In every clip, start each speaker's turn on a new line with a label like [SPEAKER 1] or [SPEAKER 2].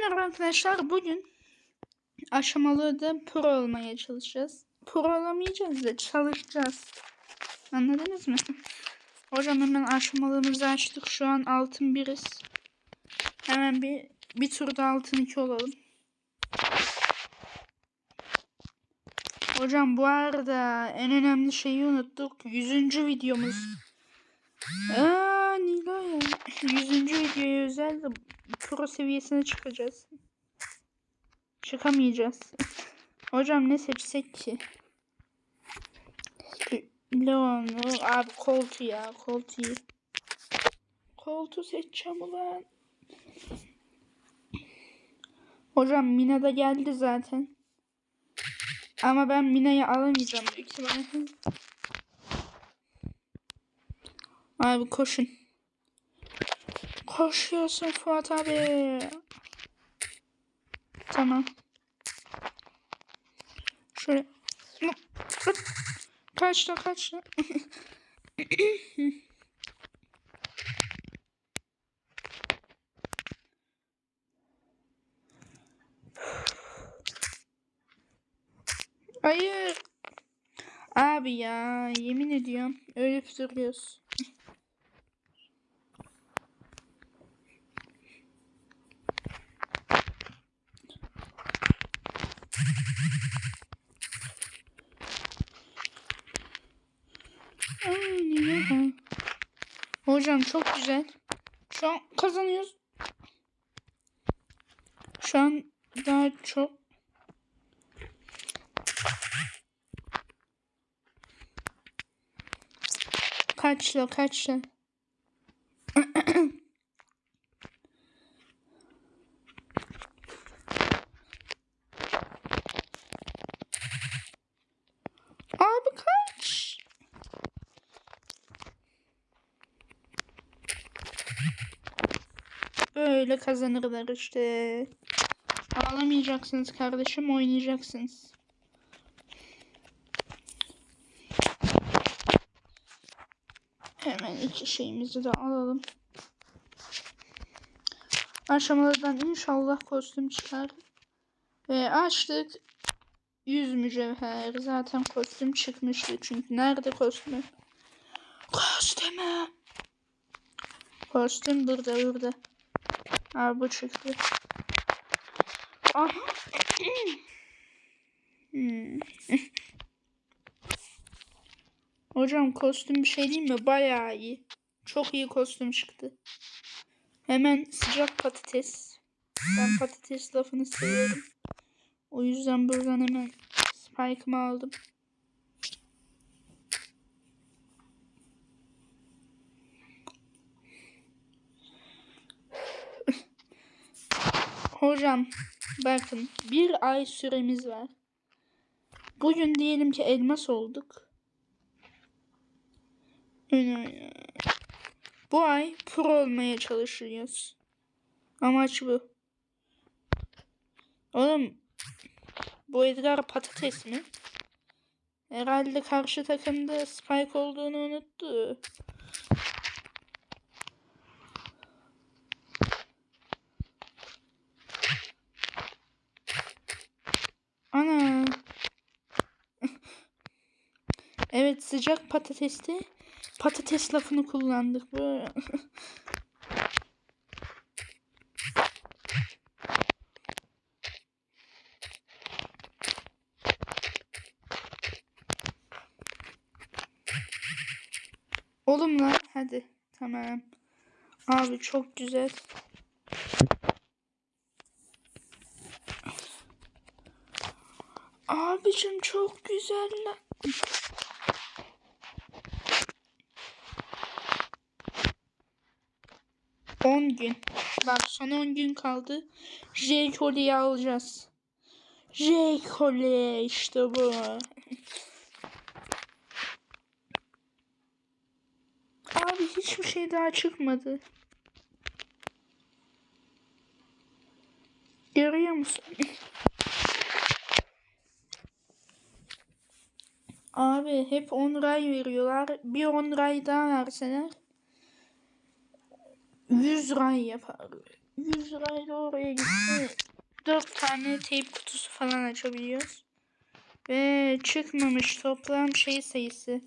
[SPEAKER 1] merhaba arkadaşlar. Bugün aşamalı da pro olmaya çalışacağız. Pro olamayacağız da çalışacağız. Anladınız mı? Hocam hemen aşamalığımızı açtık. Şu an altın biriz. Hemen bir bir turda altın iki olalım. Hocam bu arada en önemli şeyi unuttuk. Yüzüncü videomuz. Aa Nilay. Yüzüncü videoya özel pro seviyesine çıkacağız. Çıkamayacağız. Hocam ne seçsek ki? Leon, abi koltu ya, koltu. Koltu seçeceğim ulan. Hocam Mina da geldi zaten. Ama ben Mina'yı alamayacağım büyük ihtimalle. Abi koşun. Koşuyorsun Fuat abi. Tamam. Şöyle. Kaçta kaçta. Hayır. Abi ya yemin ediyorum ölüp duruyoruz. Hocam çok güzel. Şu an kazanıyoruz. Şu an daha çok Kaçla kaçla. Abi kaç. Böyle kazanırlar işte. Ağlamayacaksınız kardeşim oynayacaksınız. Hemen iki şeyimizi de alalım. Aşamalardan inşallah kostüm çıkar. Ve açtık. 100 mücevher. Zaten kostüm çıkmıştı. Çünkü nerede kostümü? Kostümü. Kostüm burada burada. Aa bu çıktı. Aha. Hmm. Hocam kostüm bir şey değil mi? Bayağı iyi. Çok iyi kostüm çıktı. Hemen sıcak patates. Ben patates lafını seviyorum. O yüzden buradan hemen spike'ımı aldım. Hocam bakın bir ay süremiz var. Bugün diyelim ki elmas olduk. Bu ay pro olmaya çalışıyoruz. Amaç bu. Oğlum bu Edgar patates mi? Herhalde karşı takımda Spike olduğunu unuttu. Evet sıcak patatesti patates lafını kullandık. Bu Oğlum lan hadi tamam. Abi çok güzel. Abicim çok güzel lan. On gün. Bak son on gün kaldı. J kolyeyi alacağız. J kolye işte bu. Abi hiçbir şey daha çıkmadı. Görüyor musun? Abi hep 10 ray veriyorlar. Bir 10 ray daha verseler 100 ray yapar. 100 lirayla oraya gitti. 4 tane teyp kutusu falan açabiliyoruz. Ve çıkmamış toplam şey sayısı.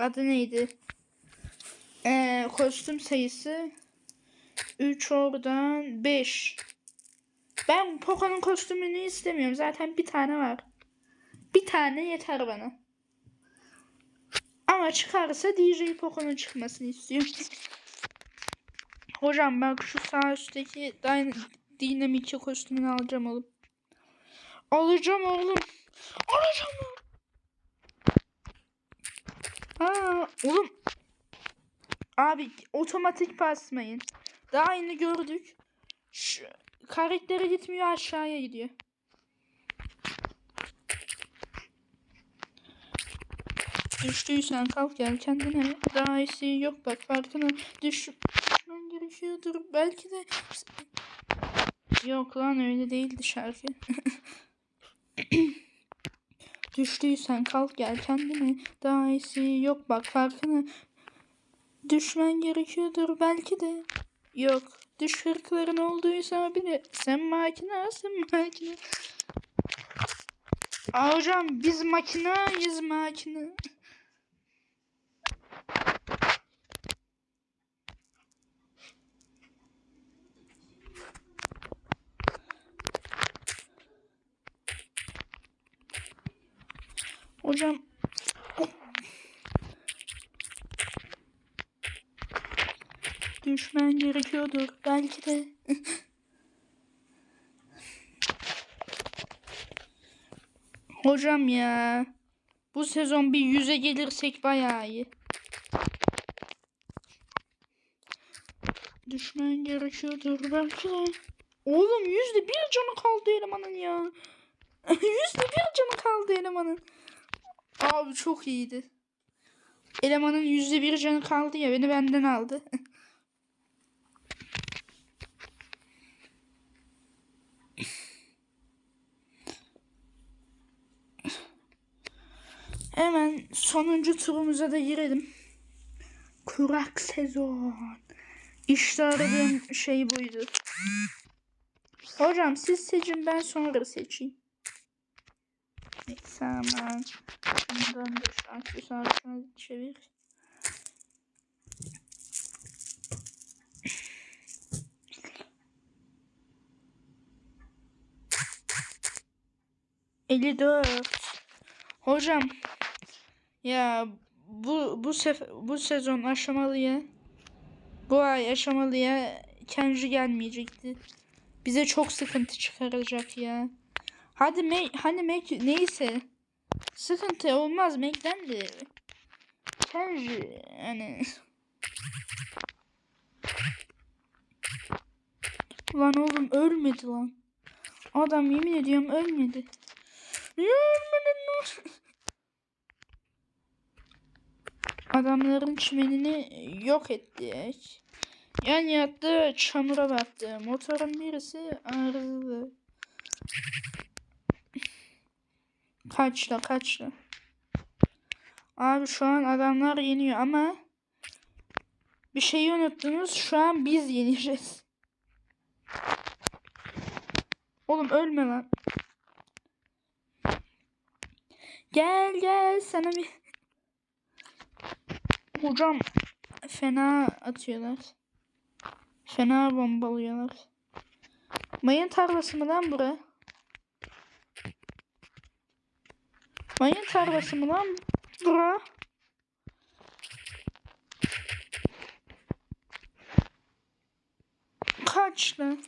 [SPEAKER 1] Adı neydi? Ee, kostüm sayısı 3 oradan 5. Ben Poco'nun kostümünü istemiyorum. Zaten bir tane var. Bir tane yeter bana. Ama çıkarsa DJ Poco'nun çıkmasını istiyorum. Hocam bak şu sağ üstteki Dynamic'i kostümünü alacağım oğlum. Alacağım oğlum. Alacağım oğlum. Aa, oğlum. Abi otomatik basmayın. Daha yeni gördük. Şu, karaktere gitmiyor aşağıya gidiyor. Düştüysen kalk gel kendine. Daha iyisi yok bak farkına düş. Gerekiyordur. Belki de Yok lan öyle değildi şarkı. Düştüysen kalk gel kendine. Daha iyisi yok bak farkına. Düşmen gerekiyordur belki de. Yok. Düş hırkların olduysa bile. Sen makine, sen makine. Aa, hocam biz makinayız makine. Hocam düşmen gerekiyordur belki de. Hocam ya. Bu sezon bir yüze gelirsek bayağı iyi. Düşmen gerekiyordur belki de. Oğlum yüzde bir canı kaldı elemanın ya. yüzde bir canı kaldı elemanın. Abi çok iyiydi. Elemanın yüzde bir canı kaldı ya beni benden aldı. Hemen sonuncu turumuza da girelim. Kurak sezon. İşte aradığım şey buydu. Hocam siz seçin ben sonra seçeyim. Hemen. Bundan da şu aksesuarını çevir. Elli dört. Hocam ya bu bu sef bu sezon aşamalıya bu ay aşamalıya Kenji gelmeyecekti. Bize çok sıkıntı çıkaracak ya. Hadi me hani Mac neyse. Sıkıntı olmaz Mac'den de. Kenji yani. Lan oğlum ölmedi lan. Adam yemin ediyorum ölmedi. Adamların çimenini yok ettik. Yan yattı çamura battı. Motorun birisi arızalı. Kaçla kaçla. Abi şu an adamlar yeniyor ama bir şeyi unuttunuz. Şu an biz yeneceğiz. Oğlum ölme lan. Gel gel sana bir Hocam fena atıyorlar. Fena bombalıyorlar. Mayın tarlası mı lan bura? Mayın tarlası mı lan bura? Kaç lan?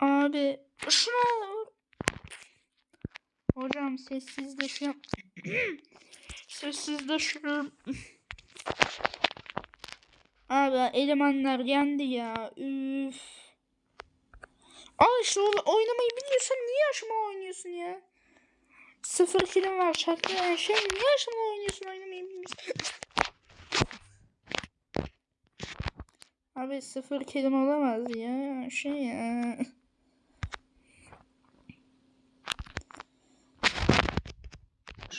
[SPEAKER 1] Abi şunu al. Hocam sessizleşiyorum. Sessizleşiyorum. Abi elemanlar yendi ya. Üf. Al işte oynamayı biliyorsan niye aşama oynuyorsun ya? Sıfır kilim var şarkı yani şey niye aşama oynuyorsun oynamayı bilmiyorsun? Abi sıfır kelime olamaz ya. Şey ya.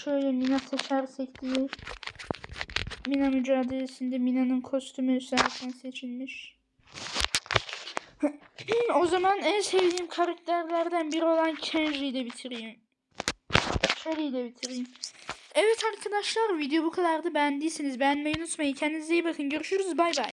[SPEAKER 1] Şöyle Mina seçersek diye. Mina mücadelesinde Mina'nın kostümü zaten seçilmiş. o zaman en sevdiğim karakterlerden biri olan Kenji'yi de bitireyim. Shelly'i de bitireyim. Evet arkadaşlar video bu kadardı. Beğendiyseniz beğenmeyi unutmayın. Kendinize iyi bakın. Görüşürüz. Bay bay.